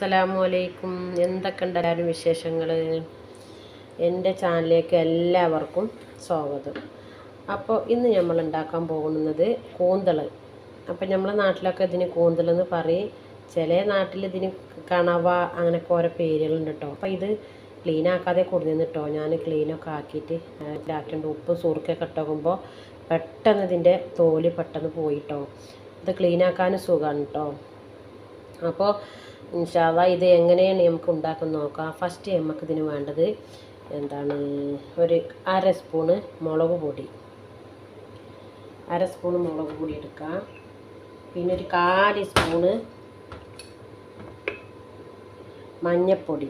അസ്സലാമു അലൈക്കും. എന്തൊക്കെ ഉണ്ട് എല്ലാവരും വിശേഷങ്ങൾ എന്റെ ചാനലിലേക്ക് എല്ലാവർക്കും സ്വാഗതം. അപ്പോൾ ഇന്ന് നമ്മൾ ഉണ്ടാക്കാൻ പോകുന്നത് കൂന്തൾ അപ്പോൾ നമ്മളെ നാട്ടിലൊക്കെ ഇതിന് കൂന്തൽ എന്ന് പറയും. ചില നാട്ടിൽ ഇതിന് കണവ അങ്ങനെയൊക്കെ ഓരോ പേരുകളുണ്ട് കേട്ടോ. അപ്പോൾ ഇത് ക്ലീൻ ആക്കാതെ കൊടുക്കുന്നു കേട്ടോ. ഞാൻ ക്ലീനൊക്കെ ആക്കിയിട്ട് ഇതാക്കിയിട്ട് ഉപ്പ് സുറുക്കൊക്കെ ഇട്ടാകുമ്പോൾ പെട്ടെന്ന് ഇതിന്റെ തോൽ പെട്ടെന്ന് പോയിട്ടോ ഇത് ക്ലീൻ ആക്കാനും സുഖമാണ് കേട്ടോ. അപ്പോൾ ഇൻഷാല്ല ഇത് എങ്ങനെയാണ് നമുക്ക് ഉണ്ടാക്കാൻ നോക്കാം. ഫസ്റ്റ് നമുക്ക് ഇതിന് വേണ്ടത് എന്താണ്? ഒരു അര സ്പൂണ് മുളക് പൊടി. അര സ്പൂണ് മുളക് പൊടി എടുക്കാം. പിന്നെ ഒരു കാൽ സ്പൂണ് മഞ്ഞൾപ്പൊടി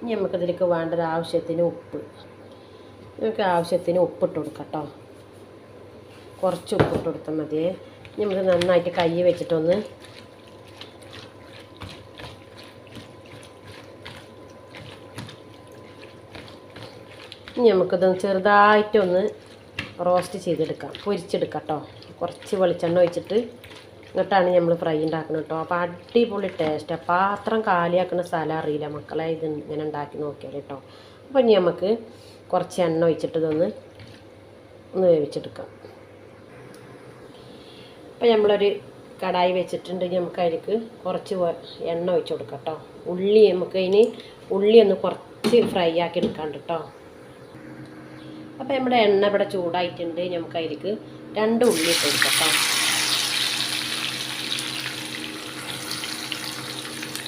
ഇനി നമുക്കിതിലേക്ക് വേണ്ടത് ആവശ്യത്തിന് ഉപ്പ്. നമുക്ക് ആവശ്യത്തിന് ഉപ്പിട്ട് കൊടുക്കാം കേട്ടോ കുറച്ച് ഉപ്പിട്ട് കൊടുത്താൽ മതിയേ. നമുക്ക് നന്നായിട്ട് കൈ വെച്ചിട്ടൊന്ന് ഇനി നമുക്കിത് ചെറുതായിട്ടൊന്ന് റോസ്റ്റ് ചെയ്തെടുക്കാം. പൊരിച്ചെടുക്കാം കേട്ടോ കുറച്ച് വെളിച്ചെണ്ണ ഒഴിച്ചിട്ട് എന്നിട്ടാണ് നമ്മൾ ഫ്രൈ ഉണ്ടാക്കുന്നത് കേട്ടോ അപ്പോൾ അടിപൊളി ടേസ്റ്റാണ് പാത്രം കാലിയാക്കുന്ന സ്ഥലം അറിയില്ല മക്കളെ. ഇത് ഇങ്ങനെ ഉണ്ടാക്കി നോക്കിയാൽ കേട്ടോ അപ്പോൾ ഇനി നമുക്ക് കുറച്ച് എണ്ണ ഒഴിച്ചിട്ട് ഇതൊന്ന് ഒന്ന് വേവിച്ചെടുക്കാം. അപ്പോൾ നമ്മളൊരു കടായി വെച്ചിട്ടുണ്ട്. നമുക്ക് അതിലേക്ക് കുറച്ച് എണ്ണ ഒഴിച്ച് കൊടുക്കാം കേട്ടോ ഉള്ളി നമുക്ക് അതിന് ഉള്ളി ഒന്ന് കുറച്ച് ഫ്രൈ ആക്കി എടുക്കാണ്ട് കേട്ടോ അപ്പോൾ നമ്മുടെ എണ്ണ ഇവിടെ ചൂടായിട്ടുണ്ട്. നമുക്ക് അതിലേക്ക് രണ്ട് ഉള്ളി ഇട്ട് കൊടുക്കാം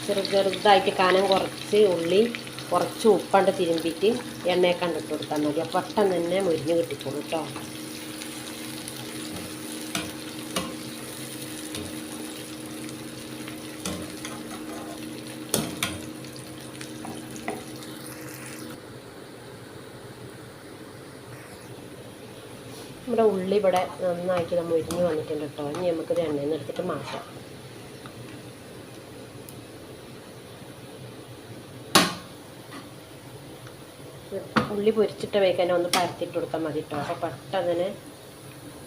ചെറു ചെറുതായിട്ട് കനം കുറച്ച് ഉള്ളി കുറച്ച് ഉപ്പണ്ട് തിരുമ്പിയിട്ട് എണ്ണയെ കണ്ടിട്ട് കൊടുത്താൽ മതി. പെട്ടെന്ന് തന്നെ മുരിഞ്ഞ് കിട്ടിക്കോളൂ കേട്ടോ നമ്മുടെ ഉള്ളി ഇവിടെ നന്നായിട്ട് നമ്മൾ ഇരിഞ്ഞ് വന്നിട്ടുണ്ട് കേട്ടോ. ഇനി നമുക്കിത് എണ്ണയിൽ നിന്ന് എടുത്തിട്ട് മാറ്റാം. ഉള്ളി പൊരിച്ചിട്ട് വയ്ക്കാൻ ഒന്ന് പരത്തിയിട്ട് കൊടുത്താൽ മതി കേട്ടോ. അപ്പോൾ പെട്ടെന്ന്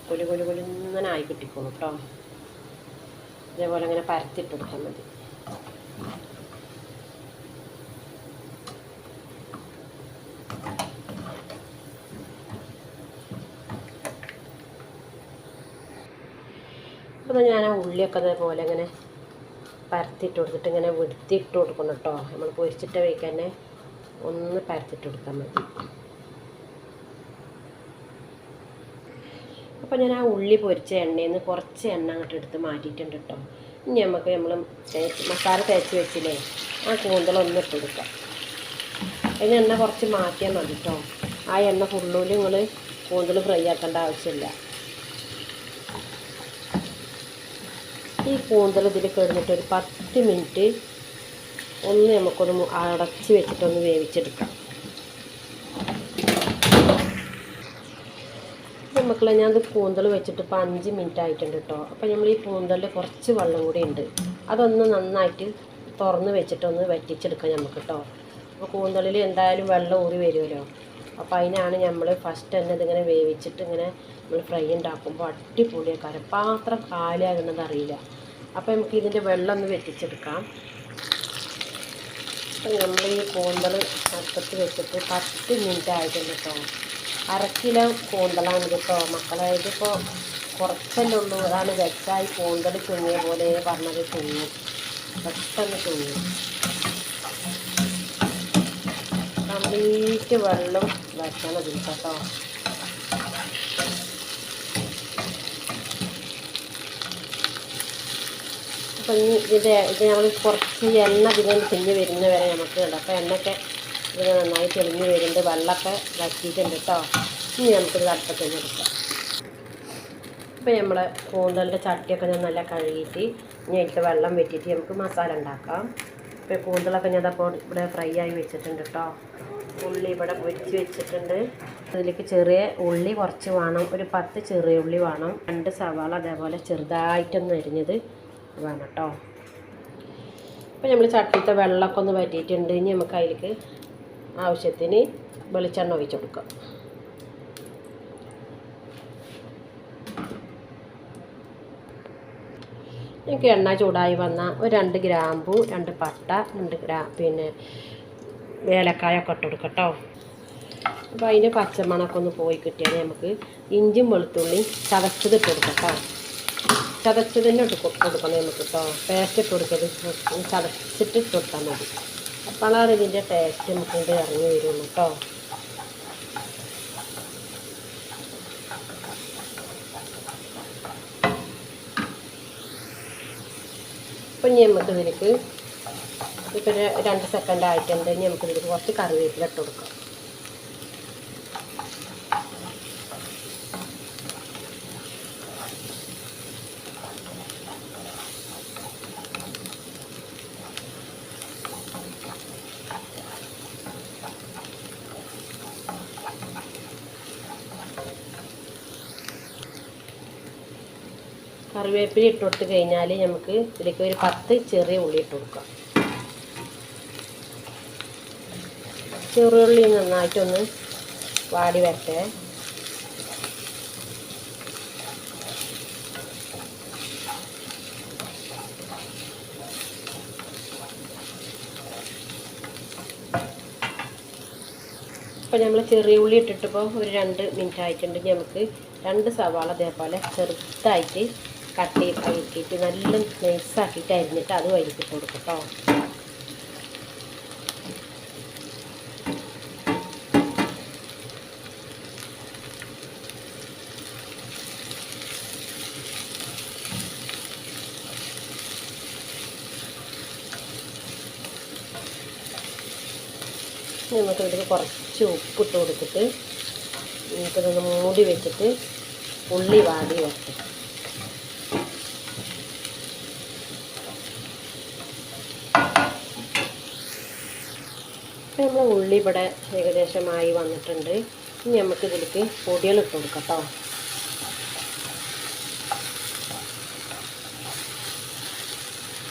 കൊലു കൊലു കൊലുന്നനായി കിട്ടിക്കോളൂ കേട്ടോ. ഇതേപോലെ അങ്ങനെ പരത്തിട്ട് കൊടുത്താൽ മതി അപ്പോൾ ഞാൻ ആ ഉള്ളിയൊക്കെ അതേപോലെ ഇങ്ങനെ പരത്തിയിട്ട് കൊടുത്തിട്ട് ഇങ്ങനെ വെടുത്തിട്ട് കൊടുക്കണം കേട്ടോ. നമ്മൾ പൊരിച്ചിട്ട് വയ്ക്കാൻ ഒന്ന് പരത്തിട്ട് കൊടുത്താൽ മതി. അപ്പോൾ ഞാൻ ആ ഉള്ളി പൊരിച്ച എണ്ണയിൽ നിന്ന് കുറച്ച് എണ്ണ അങ്ങോട്ട് എടുത്ത് മാറ്റിയിട്ടുണ്ട് കേട്ടോ. ഇനി നമുക്ക് നമ്മൾ മസാല തേച്ച് വെച്ചില്ലേ ആ കൂന്തളൊന്ന് ഇട്ട് കൊടുക്കാം. അതിന് എണ്ണ കുറച്ച് മാറ്റിയാൽ മതി കേട്ടോ. ആ എണ്ണ ഫുള്ളൂൽ നിങ്ങൾ കൂന്തൽ ഫ്രൈ ആക്കേണ്ട ആവശ്യമില്ല. ഈ കൂന്തൽ ഇതിൽ കിടന്നിട്ട് ഒരു പത്ത് മിനിറ്റ് ഒന്ന് നമുക്കൊന്ന് അടച്ച് വെച്ചിട്ടൊന്ന് വേവിച്ചെടുക്കാം. മക്കളെ ഞാനത് കൂന്തൽ വെച്ചിട്ട് ഇപ്പോൾ അഞ്ച് മിനിറ്റ് ആയിട്ടുണ്ട് കേട്ടോ അപ്പോൾ നമ്മൾ ഈ കൂന്തലിൽ കുറച്ച് വെള്ളം കൂടി ഉണ്ട്. അതൊന്ന് നന്നായിട്ട് തുറന്ന് വെച്ചിട്ടൊന്ന് വറ്റിച്ചെടുക്കാം നമുക്ക് കേട്ടോ അപ്പോൾ കൂന്തലിൽ എന്തായാലും വെള്ളം ഊറി വരുമല്ലോ അപ്പോൾ അതിനാണ് നമ്മൾ ഫസ്റ്റ് തന്നെ ഇതിങ്ങനെ വേവിച്ചിട്ട് ഇങ്ങനെ നമ്മൾ ഫ്രൈ ഉണ്ടാക്കുമ്പോൾ അടിപൊളിയാക്കാരം പാത്രം കാലിയാകുന്നത് അറിയില്ല. അപ്പോൾ നമുക്ക് ഇതിന്റെ വെള്ളം ഒന്ന് വെറ്റിച്ചെടുക്കാം നമ്മൾ ഈ കൂന്തൽ അടുപ്പത്ത് വെച്ചിട്ട് പത്ത് മിനിറ്റ് ആയിട്ടുണ്ട് കേട്ടോ. അര കിലോ കൂന്തലാണ് കേട്ടോ. മക്കളെ ഇതിപ്പോൾ കുറച്ചല്ലേ ഉള്ളൂ. അതാണ് വെച്ചായി കൂന്തൽ ചുങ്ങിയ പോലെ പറഞ്ഞത് ചുങ്ങും. പെട്ടെന്ന് ചുങ്ങും. കംപ്ലീറ്റ് വെള്ളം വെക്കണം കേട്ടോ. അപ്പം ഇനി ഇതിന്റെ ഇത് നമ്മൾ കുറച്ച് എണ്ണ ഇതിന് തെളിഞ്ഞ് വരുന്ന വരെ നമുക്ക് ഉണ്ട് അപ്പോൾ എണ്ണയൊക്കെ ഇത് നന്നായി തെളിഞ്ഞ് വരുന്നുണ്ട്. വെള്ളമൊക്കെ വറ്റിയിട്ടുണ്ട് കേട്ടോ ഇനി നമുക്കിത് അടുപ്പത്ത് തന്നെ എടുക്കാം. ഇപ്പം നമ്മൾ കൂന്തലിന്റെ ചട്ടിയൊക്കെ ഞാൻ നല്ല കഴുകിയിട്ട് ഇനി അതിന്റെ വെള്ളം വെറ്റിയിട്ട് നമുക്ക് മസാല ഉണ്ടാക്കാം. ഇപ്പോൾ കൂന്തലൊക്കെ ഞാൻ അപ്പോൾ ഇവിടെ ഫ്രൈ ആയി വെച്ചിട്ടുണ്ട് കേട്ടോ ഉള്ളി ഇവിടെ വെച്ച് വെച്ചിട്ടുണ്ട്. അതിലേക്ക് ചെറിയ ഉള്ളി കുറച്ച് വേണം. ഒരു പത്ത് ചെറിയ ഉള്ളി വേണം. രണ്ട് സവാള അതേപോലെ ചെറുതായിട്ടൊന്ന് അരിഞ്ഞത് വേണം കേട്ടോ. അപ്പോൾ നമ്മൾ ചട്ടിത്തെ വെള്ളമൊക്കെ ഒന്ന് വറ്റിയിട്ടുണ്ട്. ഇനി നമുക്ക് അതിലേക്ക് ആവശ്യത്തിന് വെളിച്ചെണ്ണ ഒഴിച്ചു കൊടുക്കാം. ഞങ്ങൾക്ക് എണ്ണ ചൂടായി വന്ന ഒരു രണ്ട് ഗ്രാമ്പു രണ്ട് പട്ട രണ്ട് ഗ്രാ പിന്നെ ഏലക്കായ ഒക്കെ ഇട്ട് കൊടുക്കട്ടോ അപ്പോൾ അതിന്റെ പച്ചമണമൊക്കെ ഒന്ന് പോയി കിട്ടിയാൽ നമുക്ക് ഇഞ്ചും വെളുത്തുള്ളിയും ചതച്ചത് ഇട്ട് കൊടുക്കാം കേട്ടോ ചതച്ചത് തന്നെ ഇട്ട് കൊടുക്കണം നമുക്ക് കേട്ടോ പേസ്റ്റ് ഇട്ട് കൊടുക്കരുത്. ചതച്ചിട്ട് ഇട്ട് കൊടുത്താൽ മതി അപ്പോഴാണ് ഇതിന്റെ ടേസ്റ്റ് നമുക്ക് ഇറങ്ങി വരുള്ളൂ കേട്ടോ അപ്പം ഇനി നമുക്ക് ഇതിലേക്ക് ഇപ്പം രണ്ട് സെക്കൻഡ് ആയിട്ടുണ്ട്. ഇനി നമുക്ക് ഇതിലേക്ക് കുറച്ച് കറിവേപ്പില ഇട്ട് കൊടുക്കാം. കറിവേപ്പില ഇട്ടുകൊടുത്ത് കഴിഞ്ഞാൽ നമുക്ക് ഇതിലേക്ക് ഒരു പത്ത് ചെറിയ ഉള്ളി ഇട്ട് കൊടുക്കാം. ചെറിയ ചെറുള്ളി നന്നായിട്ടൊന്ന് വാടി വരട്ടെ. അപ്പോൾ നമ്മൾ ചെറിയ ഉള്ളി ഇട്ടിട്ടിപ്പോൾ ഒരു രണ്ട് മിനിറ്റ് ആയിട്ടുണ്ടെങ്കിൽ നമുക്ക് രണ്ട് സവാള അതേപോലെ ചെറുതായിട്ട് കട്ട് ചെയ്ത് അരിക്കിയിട്ട് നല്ല നൈസാക്കിയിട്ട് അരിഞ്ഞിട്ട് അത് വൈകിട്ട് കൊടുക്കും കേട്ടോ. നമുക്ക് ഇതിൽ കുറച്ച് ഉപ്പിട്ട് കൊടുത്തിട്ട് നമുക്കിതൊന്ന് മൂടി വെച്ചിട്ട് ഉള്ളി വാടി വരട്ടെ. നമ്മൾ ഉള്ളി ഇവിടെ ഏകദേശമായി വന്നിട്ടുണ്ട്. ഇനി നമുക്ക് ഇതിലേക്ക് പൊടികൾ ഇട്ട് കൊടുക്കാം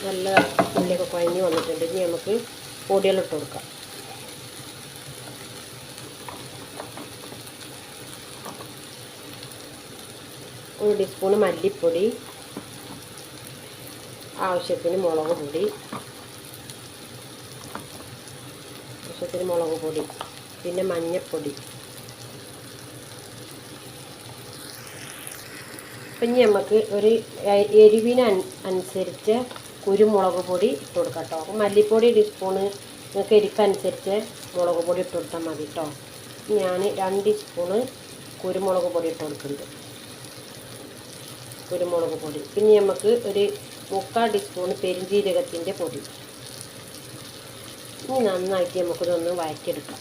നല്ല ഉള്ളിയൊക്കെ കുഴഞ്ഞ് വന്നിട്ടുണ്ട്. ഇനി നമുക്ക് പൊടികൾ ഇട്ട് കൊടുക്കാം. ഒരു ടീസ്പൂണ് മല്ലിപ്പൊടി ആവശ്യത്തിന് മുളക് പൊടി ആവശ്യത്തിന് മുളക് പൊടി പിന്നെ മഞ്ഞൾപ്പൊടി അപ്പം ഇനി നമുക്ക് ഒരു എരിവിന് അനുസരിച്ച് കുരുമുളക് പൊടി ഇട്ട് കൊടുക്കാം കേട്ടോ മല്ലിപ്പൊടി ഒരു സ്പൂണ് നിങ്ങൾക്ക് എരിക്കനുസരിച്ച് മുളക് പൊടി ഇട്ട് കൊടുത്താൽ മതി കേട്ടോ ഞാൻ രണ്ട് സ്പൂണ് കുരുമുളക് പൊടി ഇട്ട് കൊടുക്കുന്നുണ്ട് കുരുമുളക് പൊടി പിന്നെ നമുക്ക് ഒരു മുക്കാൽ ടീസ്പൂൺ പെരിഞ്ജീരകത്തിന്റെ പൊടി. ഇനി നന്നായിട്ട് നമുക്കിതൊന്ന് വഴറ്റിയെടുക്കാം.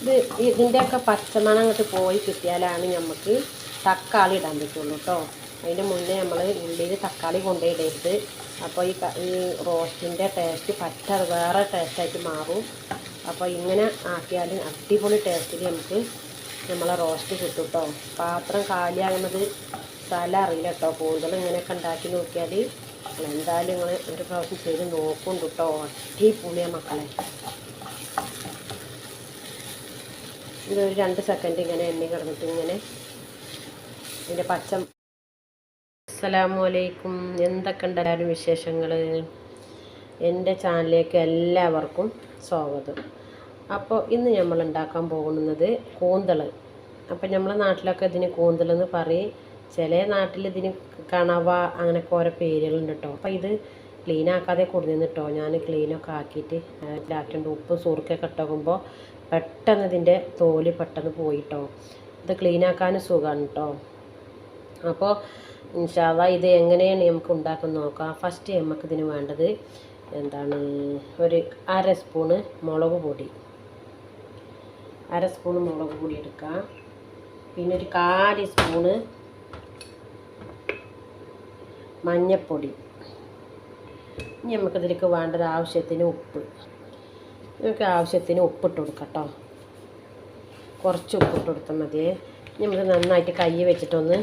ഇത് ഇതിന്റെയൊക്കെ പച്ചമണം അങ്ങോട്ട് പോയി കിട്ടിയാലാണ് നമുക്ക് തക്കാളി ഇടാൻ പറ്റുള്ളൂ കേട്ടോ. അതിന്റെ മുന്നേ നമ്മൾ ഉള്ളിൽ തക്കാളി കൊണ്ടുപോയിടരുത്. അപ്പോൾ ഈ ഈ റോസ്റ്റിന്റെ ടേസ്റ്റ് പറ്റ വേറെ ടേസ്റ്റായിട്ട് മാറും. അപ്പോൾ ഇങ്ങനെ ആക്കിയാൽ അടിപൊളി ടേസ്റ്റിൽ നമുക്ക് നമ്മളെ റോസ്റ്റ് കിട്ടും കേട്ടോ പാത്രം കാലിയാകുന്നത് സ്ഥലം അറിയില്ല കേട്ടോ. കൂടുതൽ ഇങ്ങനെയൊക്കെ ഉണ്ടാക്കി നോക്കിയാൽ എന്തായാലും നിങ്ങൾ ഒരു പ്രാവശ്യം ചെയ്ത് നോക്കുന്നുണ്ട് കേട്ടോ. അടിപൊളിയാ മക്കളെ. ഇതൊരു രണ്ട് സെക്കൻഡ് ഇങ്ങനെ എണ്ണി കിടന്നിട്ട് ഇങ്ങനെ ഇതിന്റെ പച്ച അസ്സലാമു അലൈക്കും. എന്തൊക്കെ ഉണ്ട് എല്ലാവരും വിശേഷങ്ങൾ എന്റെ ചാനലിലേക്ക് എല്ലാവർക്കും സ്വാഗതം. അപ്പോൾ ഇന്ന് നമ്മൾ ഉണ്ടാക്കാൻ പോകുന്നത് കൂന്തൾ അപ്പോൾ നമ്മളെ നാട്ടിലൊക്കെ ഇതിന് കൂന്തൽ എന്ന് പറയും. ചില നാട്ടിൽ ഇതിന് കണവ അങ്ങനെയൊക്കെ ഓരോ പേരുകളുണ്ട് കേട്ടോ അപ്പോൾ ഇത് ക്ലീൻ ആക്കാതെ കൊടുത്തിരുന്നു കേട്ടോ ഞാൻ ക്ലീനൊക്കെ ആക്കിയിട്ട് ഇതിലാക്കിയിട്ട് ഉപ്പ് സുറുക്കൊക്കെ ഇട്ടാകുമ്പോൾ പെട്ടെന്ന് ഇതിന്റെ തോൽ പെട്ടെന്ന് പോയിട്ടോ ഇത് ക്ലീൻ ആക്കാനും സുഖമാണ് കേട്ടോ അപ്പോൾ ഇൻഷാല്ല ഇത് എങ്ങനെയാണ് നമുക്ക് ഉണ്ടാക്കാൻ നോക്കാം. ഫസ്റ്റ് നമുക്ക് ഇതിന് വേണ്ടത് എന്താണ്? ഒരു അര സ്പൂണ് മുളക് പൊടി. അര സ്പൂൺ മുളക് പൊടി എടുക്കാം പിന്നെ ഒരു കാൽ സ്പൂണ് മഞ്ഞൾപ്പൊടി ഇനി നമുക്കിതിലേക്ക് വേണ്ടത് ആവശ്യത്തിന് ഉപ്പ്. നമുക്ക് ആവശ്യത്തിന് ഉപ്പിട്ട് കൊടുക്കാം കേട്ടോ. കുറച്ച് ഉപ്പിട്ട് കൊടുത്താൽ മതിയേ ഇനി നമുക്ക് നന്നായിട്ട് കൈ വെച്ചിട്ടൊന്ന്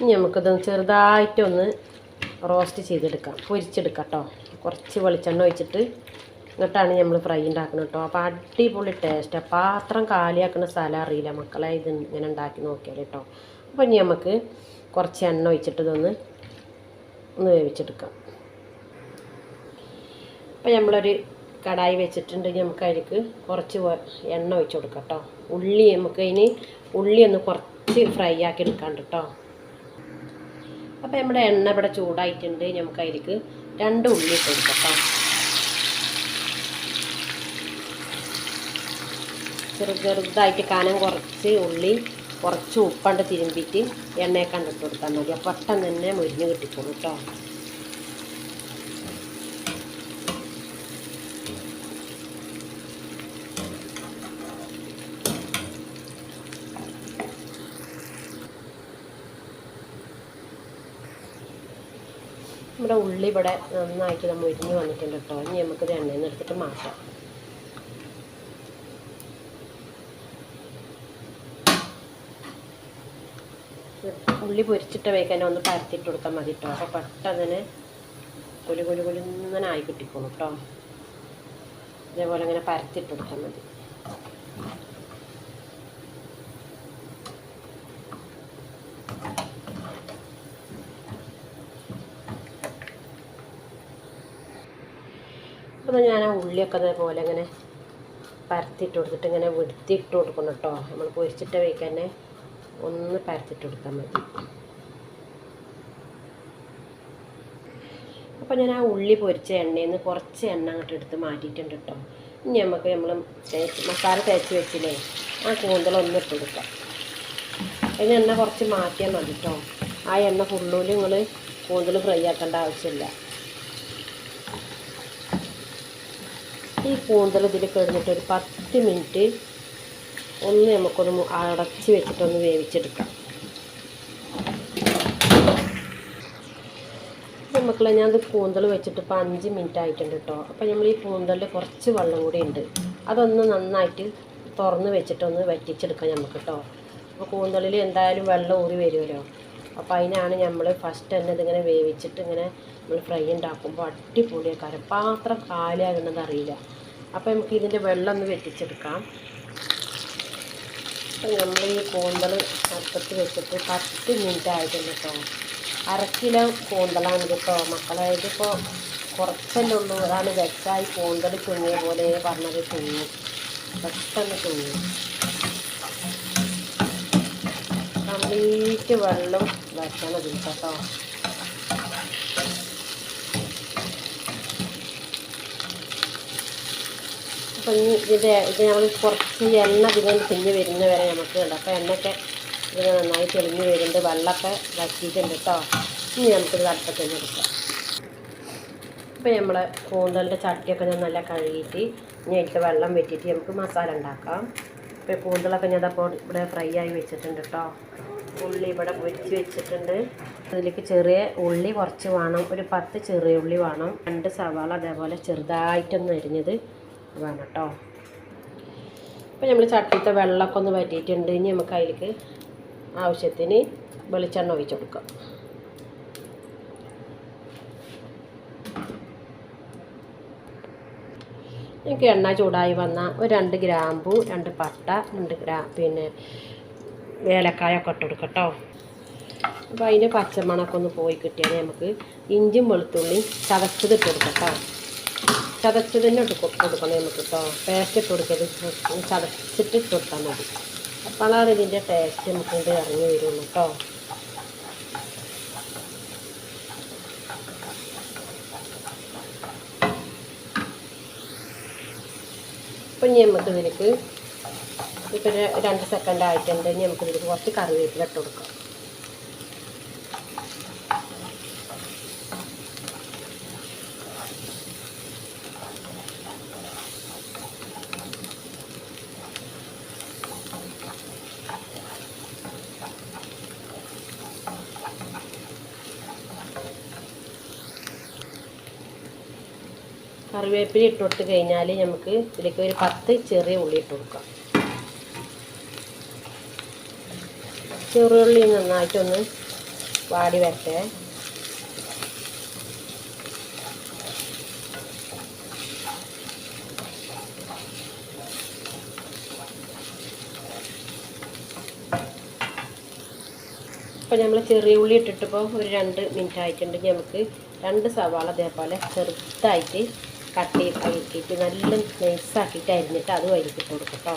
ഇനി നമുക്കിത് ചെറുതായിട്ടൊന്ന് റോസ്റ്റ് ചെയ്തെടുക്കാം. പൊരിച്ചെടുക്കാം കേട്ടോ കുറച്ച് വെളിച്ചെണ്ണ ഒഴിച്ചിട്ട് എന്നിട്ടാണ് നമ്മൾ ഫ്രൈ ഉണ്ടാക്കുന്നത് കേട്ടോ. അപ്പോൾ അടിപൊളി ടേസ്റ്റ് പാത്രം കാലിയാക്കുന്ന സ്ഥലം അറിയില്ല മക്കളെ. ഇത് ഇങ്ങനെ ഉണ്ടാക്കി നോക്കിയാൽ കേട്ടോ. അപ്പോൾ ഇനി നമുക്ക് കുറച്ച് എണ്ണ ഒഴിച്ചിട്ട് ഇതൊന്ന് ഒന്ന് വേവിച്ചെടുക്കാം. അപ്പോൾ നമ്മളൊരു കടായി വെച്ചിട്ടുണ്ട്. നമുക്ക് അതിലേക്ക് കുറച്ച് എണ്ണ ഒഴിച്ച് കൊടുക്കാം കേട്ടോ. ഉള്ളി നമുക്ക് അതിന് ഉള്ളി ഒന്ന് കുറച്ച് ഫ്രൈ ആക്കി എടുക്കാണ്ട് കേട്ടോ. അപ്പോൾ നമ്മുടെ എണ്ണ ഇവിടെ ചൂടായിട്ടുണ്ട്. നമുക്ക് അതിലേക്ക് രണ്ട് ഉള്ളി ഇട്ട് കൊടുക്കാം ചെറു ചെറുതായിട്ട് കനം കുറച്ച് ഉള്ളി കുറച്ച് ഉപ്പണ്ട് തിരുമ്പിയിട്ട് എണ്ണയൊക്കെ കണ്ടിട്ട് കൊടുത്താൽ മതി. പെട്ടെന്ന് തന്നെ മുരിഞ്ഞ് കിട്ടിക്കോളൂ കേട്ടോ നമ്മുടെ ഉള്ളി ഇവിടെ നന്നായിട്ട് നമ്മൾ ഇരിഞ്ഞ് വന്നിട്ടുണ്ട് കേട്ടോ. ഇനി നമുക്കിത് എണ്ണയിൽ നിന്ന് എടുത്തിട്ട് മാറ്റാം. ഉള്ളി പൊരിച്ചിട്ട് വേക്കാൻ ഒന്ന് പരത്തിയിട്ട് കൊടുത്താൽ മതി കേട്ടോ. അപ്പോൾ പെട്ടെന്ന് കുലു കുലു കുലു ഇങ്ങനെ കേട്ടോ. ഇതേപോലെ ഇങ്ങനെ പരത്തിയിട്ട് കൊടുത്താൽ മതി. അപ്പോൾ ഞാൻ ആ ഉള്ളിയൊക്കെ അതേപോലെ ഇങ്ങനെ പരത്തിയിട്ട് കൊടുത്തിട്ട് ഇങ്ങനെ വെടുത്തിയിട്ട് കൊടുക്കണം കേട്ടോ. നമ്മൾ പൊരിച്ചിട്ട് വയ്ക്കാൻ തന്നെ ഒന്ന് പരത്തിട്ട് കൊടുത്താൽ മതി. അപ്പോൾ ഞാൻ ആ ഉള്ളി പൊരിച്ച എണ്ണയിൽ നിന്ന് കുറച്ച് എണ്ണ അങ്ങോട്ട് എടുത്ത് മാറ്റിയിട്ടുണ്ട് കേട്ടോ. ഇനി നമുക്ക് നമ്മൾ തേച്ച് മസാല തേച്ച് വെച്ചില്ലേ ആ കൂന്തലൊന്ന് ഇട്ട് കൊടുക്കാം. അതിന് എണ്ണ കുറച്ച് മാറ്റിയാൽ മതി കേട്ടോ. ആ എണ്ണ ഫുള്ളൂൽ നിങ്ങൾ കൂന്തൽ ഫ്രൈ ആക്കേണ്ട ആവശ്യമില്ല ഈ കൂന്തൽ ഇതിൽ കിടന്നിട്ട് ഒരു പത്ത് മിനിറ്റ് ഒന്ന് നമുക്കൊന്ന് അടച്ച് വെച്ചിട്ടൊന്ന് വേവിച്ചെടുക്കാം. മക്കളെ ഞാനത് കൂന്തൽ വെച്ചിട്ട് ഇപ്പോൾ അഞ്ച് മിനിറ്റ് ആയിട്ടുണ്ട് കേട്ടോ. അപ്പോൾ നമ്മൾ ഈ കൂന്തലിൽ കുറച്ച് വെള്ളം കൂടി ഉണ്ട്. അതൊന്ന് നന്നായിട്ട് തുറന്ന് വെച്ചിട്ടൊന്ന് വറ്റിച്ചെടുക്കാം നമുക്ക് കേട്ടോ. അപ്പോൾ കൂന്തലിൽ എന്തായാലും വെള്ളം ഊറി വരുമല്ലോ. അപ്പോൾ അതിനാണ് നമ്മൾ ഫസ്റ്റ് തന്നെ ഇതിങ്ങനെ വേവിച്ചിട്ട് ഇങ്ങനെ നമ്മൾ ഫ്രൈ ഉണ്ടാക്കുമ്പോൾ അടിപൊളിയാക്കാരം പാത്രം കാലിയാകുന്നത് അറിയില്ല. അപ്പോൾ നമുക്ക് ഇതിന്റെ വെള്ളം ഒന്ന് വെട്ടിച്ചെടുക്കാം അപ്പം നമ്മൾ ഈ കൂന്തൽ അടുപ്പത്ത് വെച്ചിട്ട് പത്ത് മിനിറ്റ് ആയിട്ടുണ്ട് കേട്ടോ. അര കിലോ കൂന്തലാണ് കേട്ടോ. മക്കളെ ഇതിപ്പോൾ കുറച്ചല്ലേ ഉള്ളൂ. അതാണ് വെച്ചായി കൂന്തൽ തുങ്ങിയ പോലെ പറഞ്ഞത് തുങ്ങി പെട്ടെന്ന് തുങ്ങി കംപ്ലീറ്റ് വെള്ളം വെക്കണം കേട്ടോ. അപ്പം ഇനി ഇതിന്റെ ഇത് നമ്മൾ കുറച്ച് എണ്ണ ഇതിങ്ങനെ തിഞ്ഞ് വരുന്ന വരെ നമുക്ക് ഉണ്ട് അപ്പോൾ എണ്ണയൊക്കെ ഇത് നന്നായി തെളിഞ്ഞ് വരുന്നുണ്ട്. വെള്ളമൊക്കെ വറ്റിയിട്ടുണ്ട് കേട്ടോ. ഇനി നമുക്കിത് അടുപ്പത്ത് തന്നെ എടുക്കാം. അപ്പോൾ നമ്മൾ കൂന്തലിന്റെ ചട്ടിയൊക്കെ ഞാൻ നല്ല കഴുകിയിട്ട് ഇനി അതിന്റെ വെള്ളം വെറ്റിയിട്ട് നമുക്ക് മസാല ഉണ്ടാക്കാം. ഇപ്പോൾ കൂന്തലൊക്കെ ഞാൻ അപ്പോൾ ഇവിടെ ഫ്രൈ ആയി വെച്ചിട്ടുണ്ട് കേട്ടോ. ഉള്ളി ഇവിടെ പൊരിച്ച് വെച്ചിട്ടുണ്ട്. അതിലേക്ക് ചെറിയ ഉള്ളി കുറച്ച് വേണം. ഒരു പത്ത് ചെറിയ ഉള്ളി വേണം. രണ്ട് സവാള അതേപോലെ ചെറുതായിട്ടൊന്ന് അരിഞ്ഞത് വേണം കേട്ടോ. അപ്പോൾ നമ്മൾ ചട്ടിത്തെ വെള്ളമൊക്കെ ഒന്ന് വറ്റിയിട്ടുണ്ട്. ഇനി നമുക്ക് അതിലേക്ക് ആവശ്യത്തിന് വെളിച്ചെണ്ണ ഒഴിച്ചു കൊടുക്കാം. എനിക്ക് എണ്ണ ചൂടായി വന്ന ഒരു രണ്ട് ഗ്രാമ്പു രണ്ട് പട്ട രണ്ട് ഗ്രാ പിന്നെ ഏലക്കായൊക്കെ ഇട്ട് കൊടുക്കാം കേട്ടോ. അപ്പോൾ അതിന്റെ പച്ചമണമൊക്കെ ഒന്ന് പോയി കിട്ടിയാൽ നമുക്ക് ഇഞ്ചും വെളുത്തുള്ളി ചതച്ചത് ഇട്ട് കൊടുക്കാം കേട്ടോ ചതച്ചത് തന്നെ ഇട്ട് കൊ- കൊടുക്കണം നമുക്ക് കേട്ടോ പേസ്റ്റ് ഇട്ട് കൊടുക്കരുത്. ചതച്ചിട്ട് ഇട്ട് കൊടുത്താൽ മതി. അപ്പോഴാണ് ഇതിന്റെ ടേസ്റ്റ് നമുക്ക് ഇത് ഇറങ്ങി വരുള്ളൂ കേട്ടോ ഇപ്പം ഇനി നമുക്ക് ഇതിലേക്ക് ഇപ്പം രണ്ട് സെക്കൻഡ് ആയിട്ടുണ്ട്. ഇനി നമുക്ക് ഇതിലേക്ക് കുറച്ച് കറിവേപ്പില ഇട്ട് കൊടുക്കാം. കറിവേപ്പില ഇട്ടുകൊടുത്ത് കഴിഞ്ഞാൽ നമുക്ക് ഇതിലേക്ക് ഒരു പത്ത് ചെറിയ ഉള്ളി ഇട്ട് കൊടുക്കാം. ചെറുള്ളി നന്നായിട്ടൊന്ന് വാടി വരട്ടെ. ഇപ്പോൾ നമ്മൾ ചെറിയ ഉള്ളി ഇട്ടിട്ടിപ്പോൾ ഒരു രണ്ട് മിനിറ്റ് ആയിട്ടുണ്ട് നമുക്ക് രണ്ട് സവാള അതേപോലെ ചെറുതായിട്ട് കട്ട് ചെയ്ത് അരിക്കിയിട്ട് നല്ല നൈസാക്കിയിട്ട് അരിഞ്ഞിട്ട് അത് വരിക്കിട്ട് കൊടുക്കും കേട്ടോ.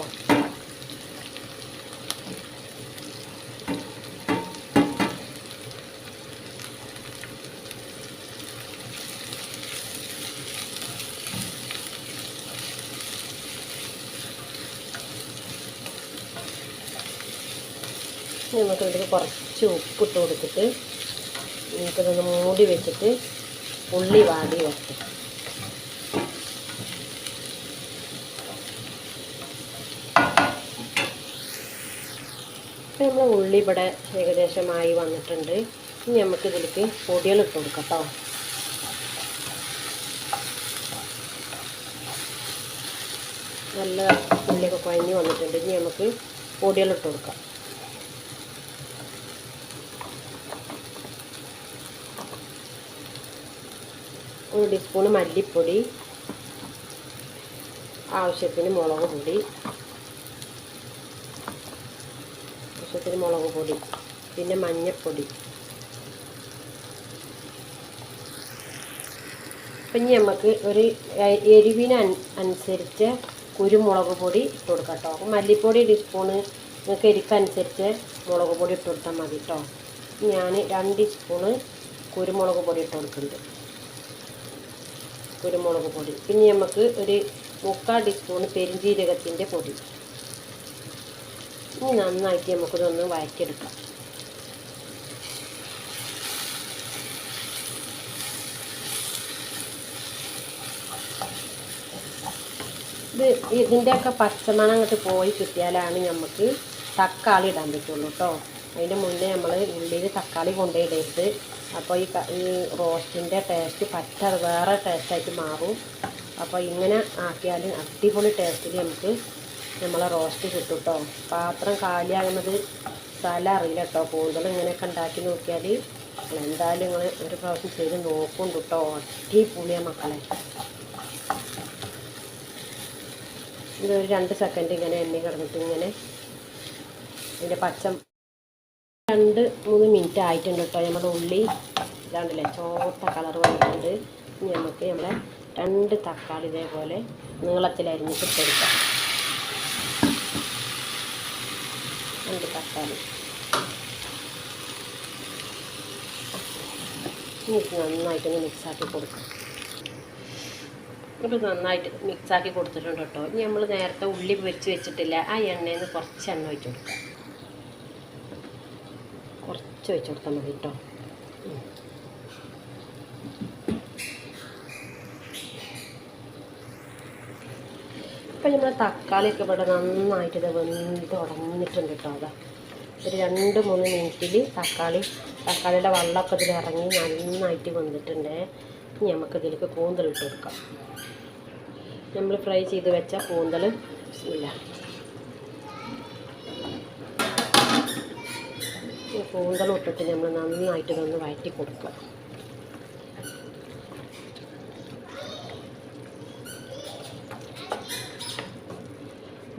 നമുക്ക് ഇതിൽ കുറച്ച് ഉപ്പിട്ട് കൊടുത്തിട്ട് നമുക്കിതൊന്ന് മൂടി വെച്ചിട്ട് ഉള്ളി വാടി വെക്കും നമ്മൾ ഉള്ളി ഇവിടെ ഏകദേശമായി വന്നിട്ടുണ്ട്. ഇനി നമുക്ക് ഇതിലേക്ക് പൊടികൾ ഇട്ട് കൊടുക്കാം കേട്ടോ നല്ല ഉള്ളിയൊക്കെ കുഴഞ്ഞ് വന്നിട്ടുണ്ട്. ഇനി നമുക്ക് പൊടികൾ ഇട്ട് കൊടുക്കാം. ഒരു ടീസ്പൂണ് മല്ലിപ്പൊടി ആവശ്യത്തിന് മുളക് പൊടി ആവശ്യത്തിന് മുളക് പൊടി പിന്നെ മഞ്ഞൾപ്പൊടി അപ്പം ഇനി നമുക്ക് ഒരു എരിവിന് അനുസരിച്ച് കുരുമുളക് പൊടി ഇട്ട് കൊടുക്കാം കേട്ടോ മല്ലിപ്പൊടി സ്പൂണ് നിങ്ങൾക്ക് എരിക്കനുസരിച്ച് മുളക് പൊടി ഇട്ട് കൊടുത്താൽ മതി കേട്ടോ ഞാൻ രണ്ട് സ്പൂണ് കുരുമുളക് പൊടി ഇട്ട് കൊടുക്കുന്നുണ്ട്. കുരുമുളക് പൊടി പിന്നെ നമുക്ക് ഒരു മുക്കാൽ ടീസ്പൂണ് പെരിഞ്ജീരകത്തിന്റെ പൊടി. ഇനി നന്നായിട്ട് നമുക്കിതൊന്ന് വഴറ്റിയെടുക്കാം. ഇത് ഇതിന്റെയൊക്കെ പച്ചമണം അങ്ങോട്ട് പോയി കിട്ടിയാലാണ് നമുക്ക് തക്കാളി ഇടാൻ പറ്റുള്ളൂ കേട്ടോ. അതിന്റെ മുന്നേ നമ്മൾ ഉള്ളിയിൽ തക്കാളി കൊണ്ടുപോയിടരുത് അപ്പോൾ ഈ ഈ റോസ്റ്റിന്റെ ടേസ്റ്റ് പറ്റ വേറെ ടേസ്റ്റായിട്ട് മാറും. അപ്പോൾ ഇങ്ങനെ ആക്കിയാൽ അടിപൊളി ടേസ്റ്റിൽ നമുക്ക് നമ്മളെ റോസ്റ്റ് കിട്ടും കേട്ടോ പാത്രം കാലിയാകുന്നത് സ്ഥലം അറിയില്ല കേട്ടോ കൂടുതൽ ഇങ്ങനെയൊക്കെ ഉണ്ടാക്കി നോക്കിയാൽ എന്തായാലും നിങ്ങൾ ഒരു പ്രാവശ്യം ചെയ്ത് നോക്കുന്നുണ്ട് കേട്ടോ അടിപൊളിയാണ് മക്കളെ. ഇതൊരു രണ്ട് സെക്കൻഡ് ഇങ്ങനെ എണ്ണ കിടന്നിട്ട് ഇങ്ങനെ ഇതിന്റെ പച്ച രണ്ട് മൂന്ന് മിനിറ്റ് ആയിട്ടുണ്ട് കേട്ടോ നമ്മുടെ ഉള്ളി ഇതാണ്ടല്ലേ ചോത്ത കളർ വന്നിട്ടുണ്ട്. നമുക്ക് നമ്മുടെ രണ്ട് തക്കാളി ഇതേപോലെ നീളത്തിലരിഞ്ഞിട്ട് ഇട്ടെടുക്കാം രണ്ട് തക്കാളി നന്നായിട്ട് നന്നായിട്ടൊന്ന് മിക്സാക്കി കൊടുക്കാം. ഇത് നന്നായിട്ട് മിക്സാക്കി കൊടുത്തിട്ടുണ്ട് കേട്ടോ. ഇനി നമ്മൾ നേരത്തെ ഉള്ളി പൊരിച്ച് വെച്ചിട്ടില്ല. ആ എണ്ണയിൽ നിന്ന് കുറച്ച് എണ്ണ ഒഴിച്ച് കൊടുക്കാം. കുറച്ച് ഒഴിച്ച് കൊടുത്താൽ മതി കേട്ടോ. ഇപ്പം നമ്മൾ തക്കാളിയൊക്കെ ഇവിടെ നന്നായിട്ട് ഇത് വെന്ത് ഉടഞ്ഞിട്ടുണ്ട് കേട്ടോ അതാ. ഒരു രണ്ട് മൂന്ന് മിനിറ്റിൽ തക്കാളി തക്കാളിയുടെ വെള്ളമൊക്കെ ഇതിൽ ഇറങ്ങി നന്നായിട്ട് വെന്തിട്ടുണ്ട്. ഇനി നമുക്ക് ഇതിലേക്ക് കൂന്തൽ ഇട്ട് കൊടുക്കാം. നമ്മൾ ഫ്രൈ ചെയ്ത് വെച്ച കൂന്തൽ ഇല്ല. കൂന്തൽ ഇട്ടിട്ട് നമ്മൾ നന്നായിട്ട് ഇതൊന്ന് വഴറ്റി കൊടുക്കുക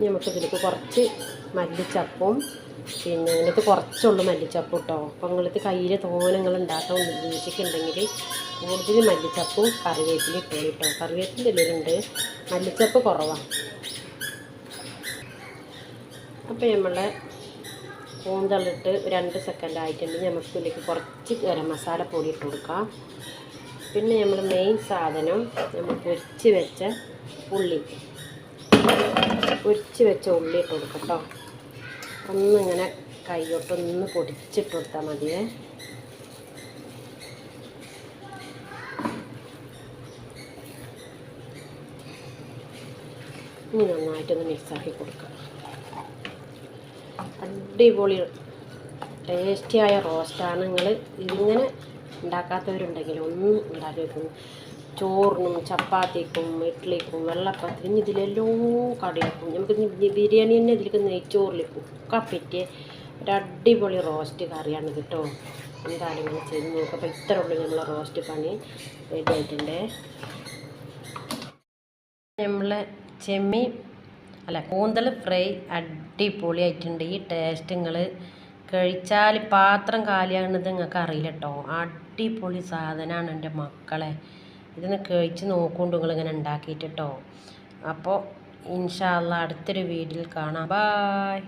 ഇനി നമുക്ക് ഇതിലേക്ക് കുറച്ച് മല്ലിച്ചപ്പും പിന്നെ ഇതിനകത്ത് കുറച്ചുള്ളൂ മല്ലിച്ചപ്പ് കേട്ടോ. അപ്പം നിങ്ങൾക്ക് കയ്യിൽ തോനങ്ങൾ നിങ്ങൾ ഉണ്ടാക്കാൻ ഉദ്ദേശിക്കുന്നുണ്ടെങ്കിൽ കൂടുതൽ മല്ലിച്ചപ്പും കറിവേപ്പില ഇട്ടോളൂ കേട്ടോ കറിവേപ്പിന്റെ ഇതിലുണ്ട് മല്ലിച്ചപ്പ് കുറവാണ് അപ്പോൾ നമ്മളെ കൂന്തളിട്ട് രണ്ട് സെക്കൻഡ് ആയിട്ടുണ്ട് നമുക്ക് ഇതിലേക്ക് കുറച്ച് ഗരം മസാല പൊടി ഇട്ട് കൊടുക്കാം. പിന്നെ നമ്മൾ മെയിൻ സാധനം നമ്മൾ പൊരിച്ച് വെച്ച ഉള്ളി. പൊരിച്ച് വെച്ച ഉള്ളി ഇട്ട് കൊടുക്കട്ടോ കേട്ടോ ഒന്നിങ്ങനെ കൈകൊട്ടൊന്ന് പൊടിച്ചിട്ട് കൊടുത്താൽ മതിയേ. ഇനി നന്നായിട്ടൊന്ന് മിക്സാക്കി കൊടുക്കാം. അടിപൊളി ടേസ്റ്റിയായ റോസ്റ്റാണ്. നിങ്ങൾ ഇതിങ്ങനെ ഉണ്ടാക്കാത്തവരുണ്ടെങ്കിൽ ഒന്നും ഉണ്ടാക്കി വെക്കും ചോറിനും ചപ്പാത്തിക്കും ഇഡ്ഡലിക്കും വെള്ളപ്പത്തിനും ഇതിലെല്ലാം കടിയാക്കും നമുക്ക് ബിരിയാണി തന്നെ ഇതിലേക്ക് നെയ്ച്ചോറിലേക്കും ഒക്കെ പറ്റിയ ഒരു അടിപൊളി റോസ്റ്റ് കറിയാണ് കേട്ടോ എന്തായാലും ഇങ്ങനെ ചെയ്ത് നോക്കുക അപ്പോൾ ഇത്ര ഉള്ളൂ നമ്മളെ റോസ്റ്റ് പണി. റെഡി ആയിട്ടുണ്ട്. നമ്മളെ ചെമ്മി അല്ല കൂന്തൽ ഫ്രൈ അടിപൊളി ആയിട്ടുണ്ട്. ഈ ടേസ്റ്റ് നിങ്ങൾ കഴിച്ചാൽ പാത്രം കാലിയാകുന്നത് നിങ്ങൾക്ക് അറിയില്ല കേട്ടോ അടിപൊളി സാധനമാണ് എന്റെ മക്കളെ. ഇതൊന്ന് കഴിച്ച് നോക്കുകൊണ്ട് നിങ്ങളിങ്ങനെ ഉണ്ടാക്കിയിട്ട് കേട്ടോ അപ്പോൾ ഇൻഷാല്ല അടുത്തൊരു വീഡിയോയിൽ കാണാം. ബായ്